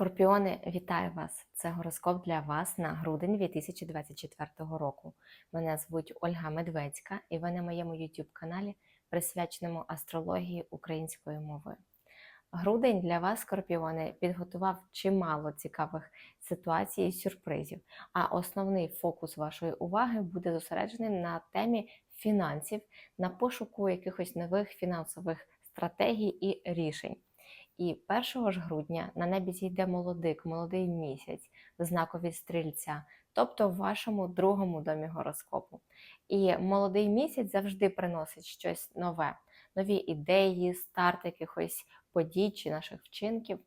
Скорпіони, вітаю вас! Це гороскоп для вас на грудень 2024 року. Мене звуть Ольга Медведська, і ви на моєму YouTube каналі, присвяченому астрології українською мовою. Грудень для вас, скорпіони, підготував чимало цікавих ситуацій і сюрпризів. А основний фокус вашої уваги буде зосереджений на темі фінансів, на пошуку якихось нових фінансових стратегій і рішень. І 1 ж грудня на небі зійде молодик, молодий місяць знакові стрільця, тобто в вашому другому домі гороскопу. І молодий місяць завжди приносить щось нове, нові ідеї, старт якихось подій чи наших вчинків.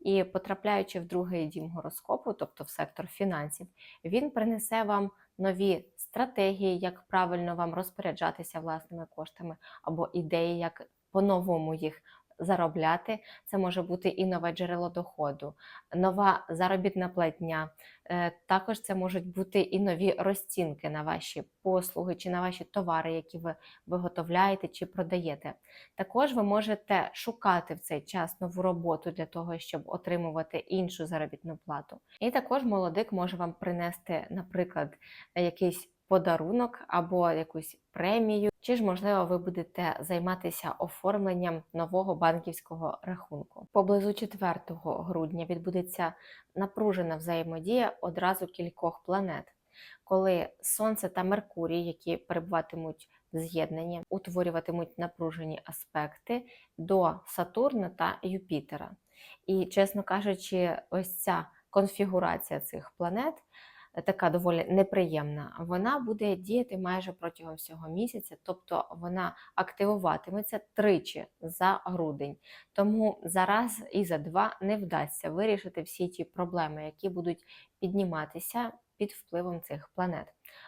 І потрапляючи в другий дім гороскопу, тобто в сектор фінансів, він принесе вам нові стратегії, як правильно вам розпоряджатися власними коштами, або ідеї, як по-новому їх заробляти. Це може бути і нове джерело доходу, нова заробітна платня. Е, Також це можуть бути і нові розцінки на ваші послуги чи на ваші товари, які ви виготовляєте чи продаєте. Також ви можете шукати в цей час нову роботу для того, щоб отримувати іншу заробітну плату. І також молодик може вам принести, наприклад, якийсь подарунок або якусь премію, чи ж, можливо, ви будете займатися оформленням нового банківського рахунку. Поблизу 4 грудня відбудеться напружена взаємодія одразу кількох планет, коли Сонце та Меркурій, які перебуватимуть в з'єднанні, утворюватимуть напружені аспекти до Сатурна та Юпітера. І, чесно кажучи, ось ця конфігурація цих планет така доволі неприємна, вона буде діяти майже протягом всього місяця, тобто вона активуватиметься тричі за грудень. Тому зараз і за два не вдасться вирішити всі ті проблеми, які будуть підніматися під впливом цих планет.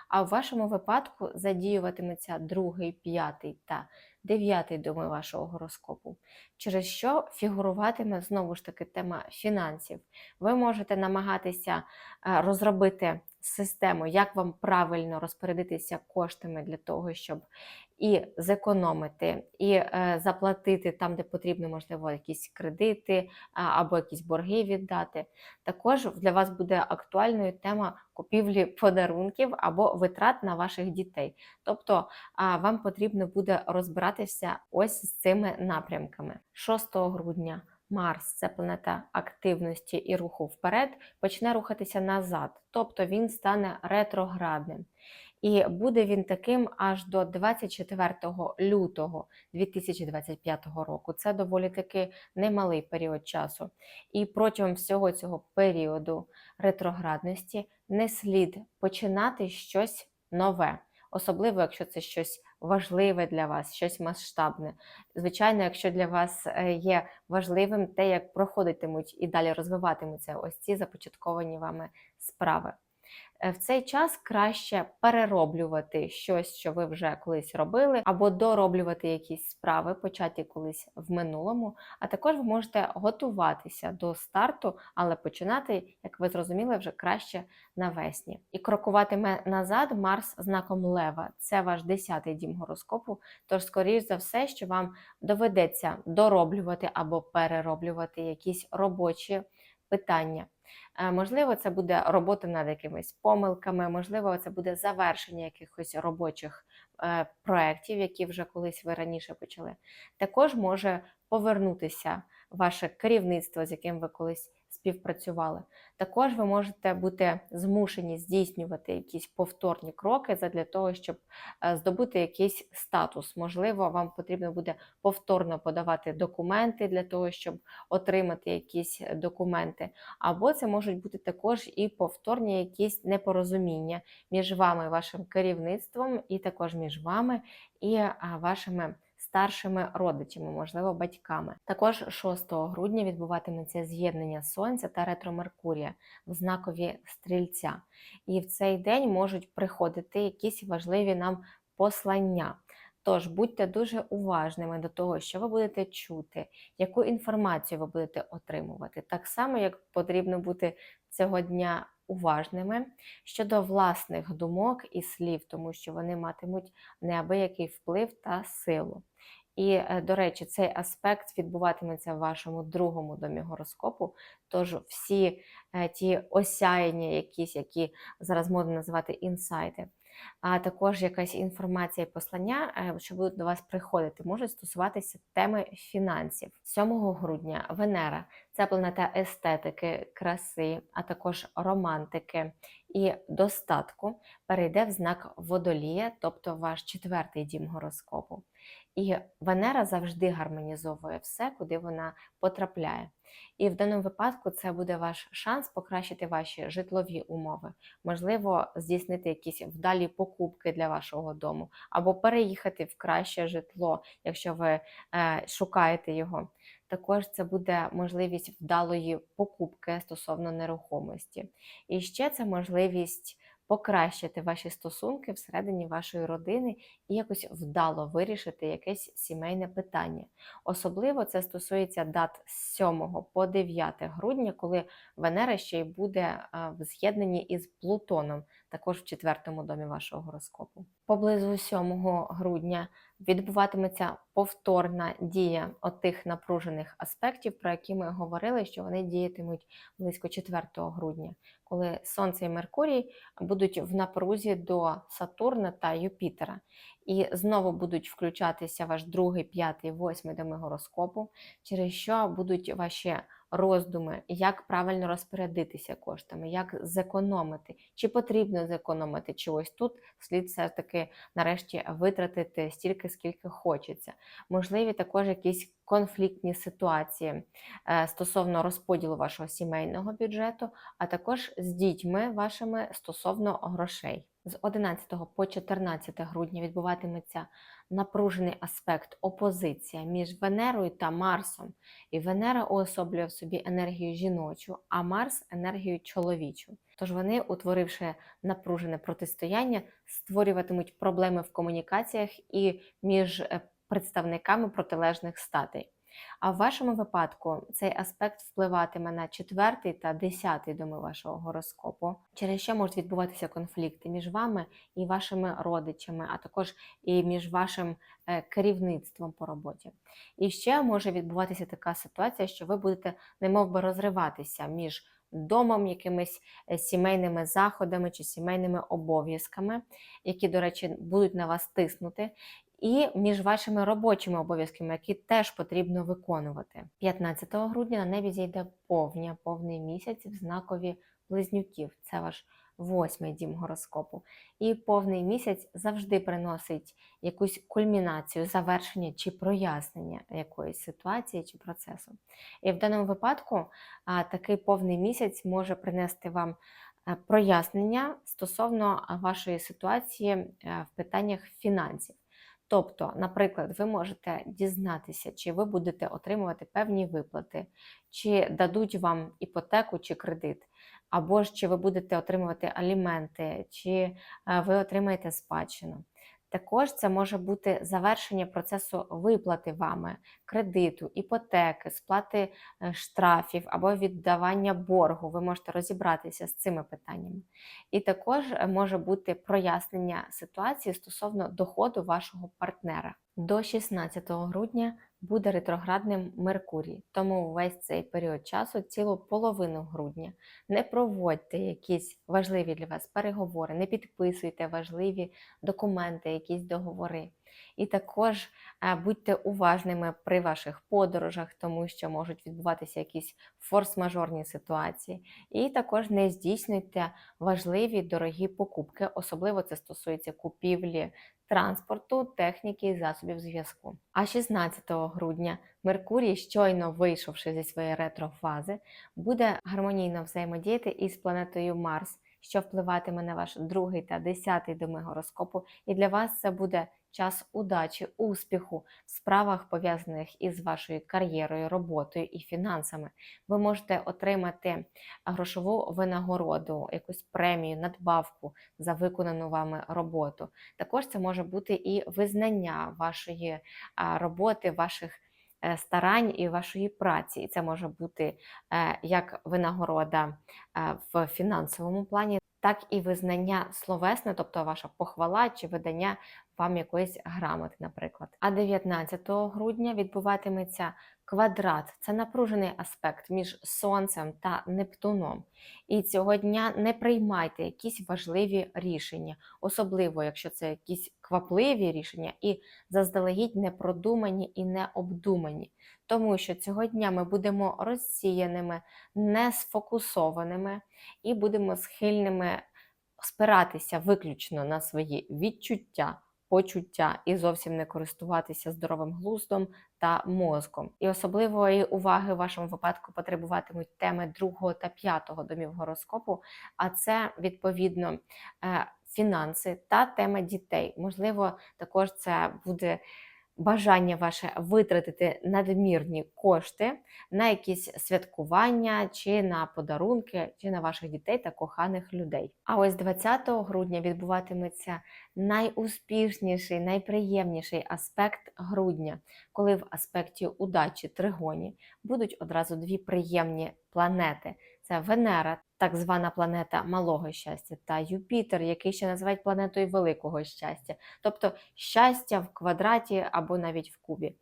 А в вашому випадку задіюватиметься другий, п'ятий та дев'ятий доми вашого гороскопу, через що фігуруватиме знову ж таки тема фінансів. Ви можете намагатися е, розробити систему, як вам правильно розпорядитися коштами для того, щоб і зекономити, і е, заплатити там, де потрібно, можливо, якісь кредити або якісь борги віддати. Також для вас буде актуальною тема купівлі подарунків або витрат на ваших дітей. Тобто вам потрібно буде розбиратися ось з цими напрямками. 6 грудня. Марс це планета активності і руху вперед, почне рухатися назад, тобто він стане ретроградним. І буде він таким аж до 24 лютого 2025 року. Це доволі таки немалий період часу. І протягом всього цього періоду ретроградності не слід починати щось нове, особливо якщо це щось важливе для вас, щось масштабне. Звичайно, якщо для вас е, є важливим те, як проходитимуть і далі розвиватимуться ось ці започатковані вами справи. Е, в цей час краще перероблювати щось, що ви вже колись робили, або дороблювати якісь справи, початі колись в минулому. А також ви можете готуватися до старту, але починати, як ви зрозуміли, вже краще навесні. І крокуватиме назад Марс знаком Лева. Це ваш 10-й дім гороскопу. Тож, скоріш за все, що вам доведеться дороблювати або перероблювати якісь робочі питання. Е, можливо, це буде робота над якимись помилками, можливо, це буде завершення якихось робочих е, проєктів, які вже колись ви раніше почали. Також може повернутися ваше керівництво, з яким ви колись співпрацювали. Також ви можете бути змушені здійснювати якісь повторні кроки для того, щоб е, здобути якийсь статус. Можливо, вам потрібно буде повторно подавати документи для того, щоб отримати якісь документи. Або це можуть бути також і повторні якісь непорозуміння між вами, вашим керівництвом, і також між вами і вашими старшими родичами, можливо, батьками. Також 6 грудня відбуватиметься з'єднання Сонця та ретро Меркурія в знакові стрільця. І в цей день можуть приходити якісь важливі нам послання. Тож будьте дуже уважними до того, що ви будете чути, яку інформацію ви будете отримувати. Так само, як потрібно бути цього дня уважними щодо власних думок і слів, тому що вони матимуть неабиякий вплив та силу. І, е, до речі, цей аспект відбуватиметься в вашому другому домі гороскопу. Тож всі е, ті осяяння, якісь, які зараз можна називати інсайти, а також якась інформація і послання, е, що будуть до вас приходити, можуть стосуватися теми фінансів. 7 грудня Венера це планета естетики, краси, а також романтики і достатку, перейде в знак водолія, тобто ваш четвертий дім гороскопу. І Венера завжди гармонізовує все, куди вона потрапляє. І в даному випадку це буде ваш шанс покращити ваші житлові умови, можливо, здійснити якісь вдалі покупки для вашого дому, або переїхати в краще житло, якщо ви е, шукаєте його. Також це буде можливість вдалої покупки стосовно нерухомості. І ще це можливість покращити ваші стосунки всередині вашої родини і якось вдало вирішити якесь сімейне питання. Особливо це стосується дат з 7 по 9 грудня, коли Венера ще й буде в з'єднанні із Плутоном, також в четвертому домі вашого гороскопу. Поблизу 7 грудня відбуватиметься повторна дія отих напружених аспектів, про які ми говорили, що вони діятимуть близько 4 грудня, коли Сонце і Меркурій будуть в напрузі до Сатурна та Юпітера. І знову будуть включатися ваш другий, п'ятий, восьмий доми гороскопу, через що будуть ваші роздуми, як правильно розпорядитися коштами, як зекономити, чи потрібно зекономити, чи ось тут слід все ж таки нарешті витратити стільки, скільки хочеться. Можливі також якісь конфліктні ситуації е, стосовно розподілу вашого сімейного бюджету, а також з дітьми вашими стосовно грошей. З 11 по 14 грудня відбуватиметься напружений аспект опозиція між Венерою та Марсом. І Венера уособлює в собі енергію жіночу, а Марс енергію чоловічу. Тож вони, утворивши напружене протистояння, створюватимуть проблеми в комунікаціях і між е, представниками протилежних статей. А в вашому випадку цей аспект впливатиме на четвертий та десятий доми вашого гороскопу, через що можуть відбуватися конфлікти між вами і вашими родичами, а також і між вашим е, керівництвом по роботі. І ще може відбуватися така ситуація, що ви будете немов би розриватися між домом, якимись е, сімейними заходами чи сімейними обов'язками, які, до речі, будуть на вас тиснути і між вашими робочими обов'язками, які теж потрібно виконувати. 15 грудня на небі зійде повня, повний місяць в знакові близнюків. Це ваш восьмий дім гороскопу. І повний місяць завжди приносить якусь кульмінацію, завершення чи прояснення якоїсь ситуації чи процесу. І в даному випадку такий повний місяць може принести вам е, прояснення стосовно вашої ситуації е, в питаннях фінансів. Тобто, наприклад, ви можете дізнатися, чи ви будете отримувати певні виплати, чи дадуть вам іпотеку чи кредит, або ж чи ви будете отримувати аліменти, чи е, ви отримаєте спадщину. Також це може бути завершення процесу виплати вами кредиту, іпотеки, сплати е, штрафів або віддавання боргу. Ви можете розібратися з цими питаннями. І також е, може бути прояснення ситуації стосовно доходу вашого партнера. До 16 грудня буде ретроградним Меркурій, тому весь цей період часу, цілу половину грудня, не проводьте якісь важливі для вас переговори, не підписуйте важливі документи, якісь договори. І також е, будьте уважними при ваших подорожах, тому що можуть відбуватися якісь форс-мажорні ситуації. І також не здійснюйте важливі дорогі покупки, особливо це стосується купівлі транспорту, техніки і засобів зв'язку. А 16 грудня Меркурій, щойно вийшовши зі своєї ретрофази, буде гармонійно взаємодіяти із планетою Марс, що впливатиме на ваш другий та десятий доми гороскопу, і для вас це буде час удачі, успіху в справах, пов'язаних із вашою кар'єрою, роботою і фінансами. Ви можете отримати грошову винагороду, якусь премію, надбавку за виконану вами роботу. Також це може бути і визнання вашої роботи, ваших. Е, старань і вашої праці, і це може бути е, як винагорода е, в фінансовому плані, так і визнання словесне, тобто ваша похвала чи видання вам якоїсь грамоти, наприклад. А 19 грудня відбуватиметься квадрат. Це напружений аспект між Сонцем та Нептуном. І цього дня не приймайте якісь важливі рішення, особливо якщо це якісь квапливі рішення і заздалегідь не продумані і не обдумані. Тому що цього дня ми будемо розсіяними, не сфокусованими і будемо схильними спиратися виключно на свої відчуття, почуття і зовсім не користуватися здоровим глуздом та мозком. І особливої уваги в вашому випадку потребуватимуть теми другого та п'ятого домів гороскопу, а це відповідно е, фінанси та тема дітей. Можливо, також це буде бажання ваше витратити надмірні кошти на якісь святкування, чи на подарунки, чи на ваших дітей та коханих людей. А ось 20 грудня відбуватиметься найуспішніший, найприємніший аспект грудня, коли в аспекті удачі тригоні будуть одразу дві приємні планети. Це Венера, так звана планета малого щастя, та Юпітер, який ще називають планетою великого щастя, тобто щастя в квадраті або навіть в кубі.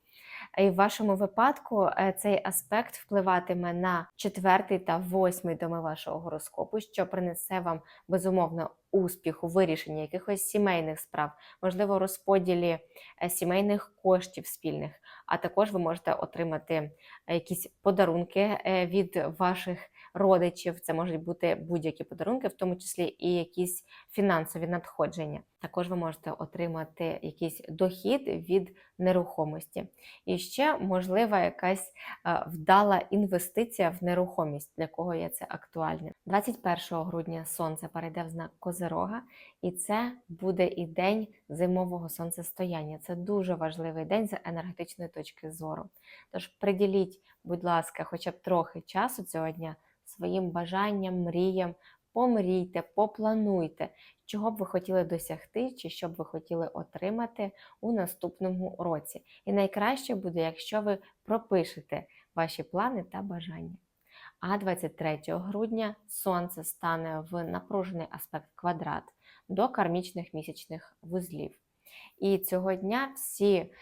І в вашому випадку е, цей аспект впливатиме на четвертий та восьмий доми вашого гороскопу, що принесе вам безумовно успіх у вирішенні якихось сімейних справ, можливо, розподілі е, сімейних коштів спільних, а також ви можете отримати е, якісь подарунки від ваших родичів. Це можуть бути будь-які подарунки, в тому числі і якісь фінансові надходження. Також ви можете отримати якийсь дохід від нерухомості. І ще можлива якась е, вдала інвестиція в нерухомість, для кого є це актуальним. 21 грудня сонце перейде в знак Козирога, і це буде і день зимового сонцестояння. Це дуже важливий день з енергетичної точки зору. Тож приділіть, будь ласка, хоча б трохи часу цього дня своїм бажанням, мріям. Помрійте, поплануйте, чого б ви хотіли досягти, чи що б ви хотіли отримати у наступному році. І найкраще буде, якщо ви пропишете ваші плани та бажання. А 23 грудня Сонце стане в напружений аспект квадрат до кармічних місячних вузлів. І цього дня всі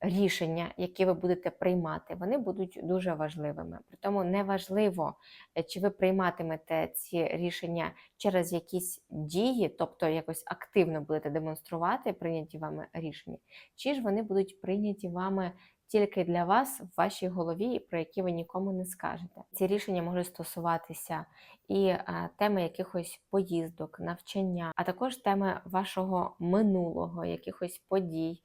рішення, які ви будете приймати, вони будуть дуже важливими. При тому неважливо, е, чи ви прийматимете ці рішення через якісь дії, тобто якось активно будете демонструвати прийняті вами рішення, чи ж вони будуть прийняті вами. Тільки для вас в вашій голові, про які ви нікому не скажете. Ці рішення можуть стосуватися і е, теми якихось поїздок, навчання, а також теми вашого минулого, якихось подій,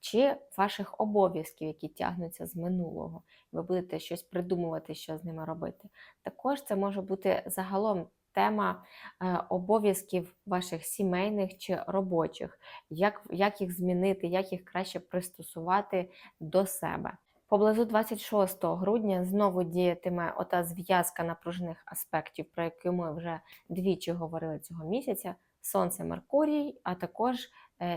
чи ваших обов'язків, які тягнуться з минулого. Ви будете щось придумувати, що з ними робити. Також це може бути загалом тема е, обов'язків ваших сімейних чи робочих, як, як їх змінити, як їх краще пристосувати до себе. Поблизу 26 грудня знову діятиме ота зв'язка напружених аспектів, про які ми вже двічі говорили цього місяця. Сонце Меркурій, а також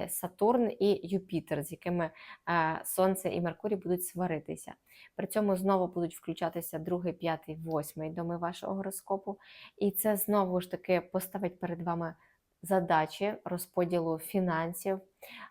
Сатурн і Юпітер, з якими е, Сонце і Меркурій будуть сваритися. При цьому знову будуть включатися другий, п'ятий, восьмий доми вашого гороскопу. І це знову ж таки поставить перед вами задачі розподілу фінансів,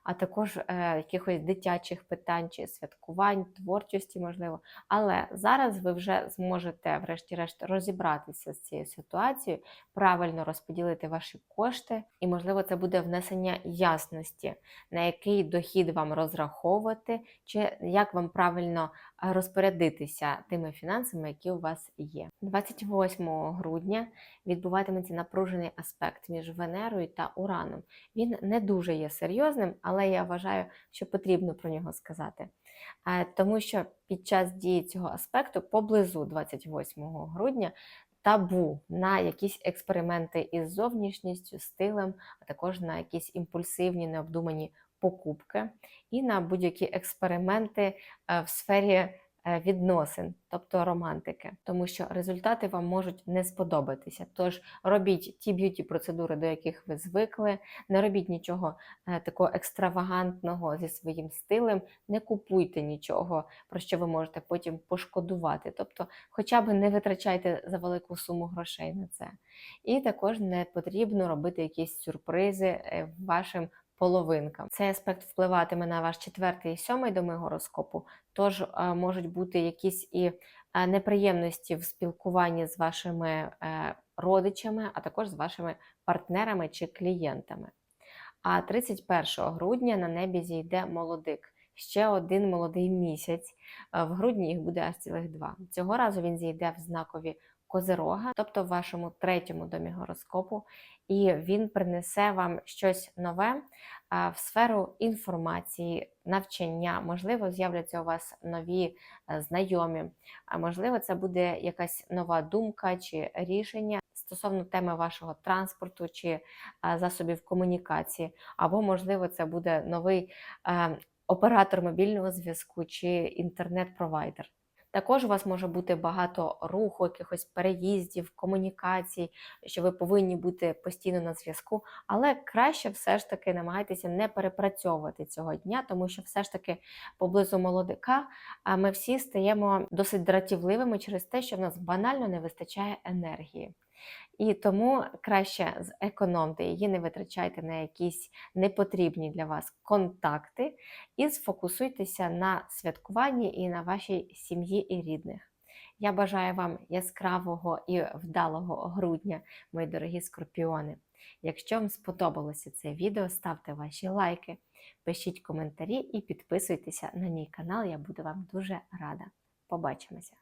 а також е, якихось дитячих питань чи святкувань, творчості, можливо. Але зараз ви вже зможете, врешті-решт, розібратися з цією ситуацією, правильно розподілити ваші кошти, і, можливо, це буде внесення ясності, на який дохід вам розраховувати, чи як вам правильно розпорядитися тими фінансами, які у вас є. 28 грудня відбуватиметься напружений аспект між Венерою та Ураном. Він не дуже є серйозним, але я вважаю, що потрібно про нього сказати. Тому що під час дії цього аспекту поблизу 28 грудня. Табу на якісь експерименти із зовнішністю, стилем, а також на якісь імпульсивні, необдумані покупки і на будь-які експерименти е, в сфері відносин, тобто романтики, тому що результати вам можуть не сподобатися. Тож робіть ті б'юті процедури, до яких ви звикли, не робіть нічого е, такого екстравагантного зі своїм стилем, не купуйте нічого, про що ви можете потім пошкодувати. Тобто, хоча б не витрачайте за велику суму грошей на це. І також не потрібно робити якісь сюрпризи вашим половинка. Цей аспект впливатиме на ваш четвертий і сьомий доми гороскопу, тож е, можуть бути якісь і е, неприємності в спілкуванні з вашими е, родичами, а також з вашими партнерами чи клієнтами. А 31 грудня на небі зійде молодик. Ще один молодий місяць. В грудні їх буде аж цілих два. Цього разу він зійде в знакові Козирога, тобто в вашому третьому домі гороскопу, і він принесе вам щось нове в сферу інформації, навчання. Можливо, з'являться у вас нові е, знайомі, а можливо, це буде якась нова думка чи рішення стосовно теми вашого транспорту чи засобів комунікації, або, можливо, це буде новий е, оператор мобільного зв'язку чи інтернет-провайдер. Також у вас може бути багато руху, якихось переїздів, комунікацій, що ви повинні бути постійно на зв'язку, але краще все ж таки намагайтеся не перепрацьовувати цього дня, тому що все ж таки поблизу молодика ми всі стаємо досить дратівливими через те, що в нас банально не вистачає енергії. І тому краще зекономте її, не витрачайте на якісь непотрібні для вас контакти і сфокусуйтеся на святкуванні і на вашій сім'ї і рідних. Я бажаю вам яскравого і вдалого грудня, мої дорогі скорпіони. Якщо вам сподобалося це відео, ставте ваші лайки, пишіть коментарі і підписуйтеся на мій канал, я буду вам дуже рада. Побачимося!